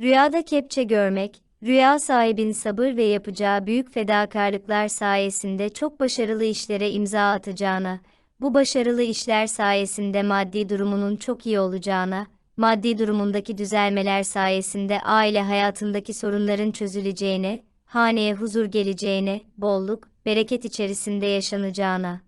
Rüyada kepçe görmek, rüya sahibin sabır ve yapacağı büyük fedakarlıklar sayesinde çok başarılı işlere imza atacağına, bu başarılı işler sayesinde maddi durumunun çok iyi olacağına, maddi durumundaki düzelmeler sayesinde aile hayatındaki sorunların çözüleceğine, haneye huzur geleceğine, bolluk, bereket içerisinde yaşanacağına,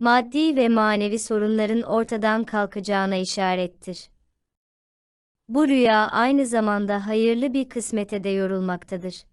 maddi ve manevi sorunların ortadan kalkacağına işarettir. Bu rüya aynı zamanda hayırlı bir kısmete de yorulmaktadır.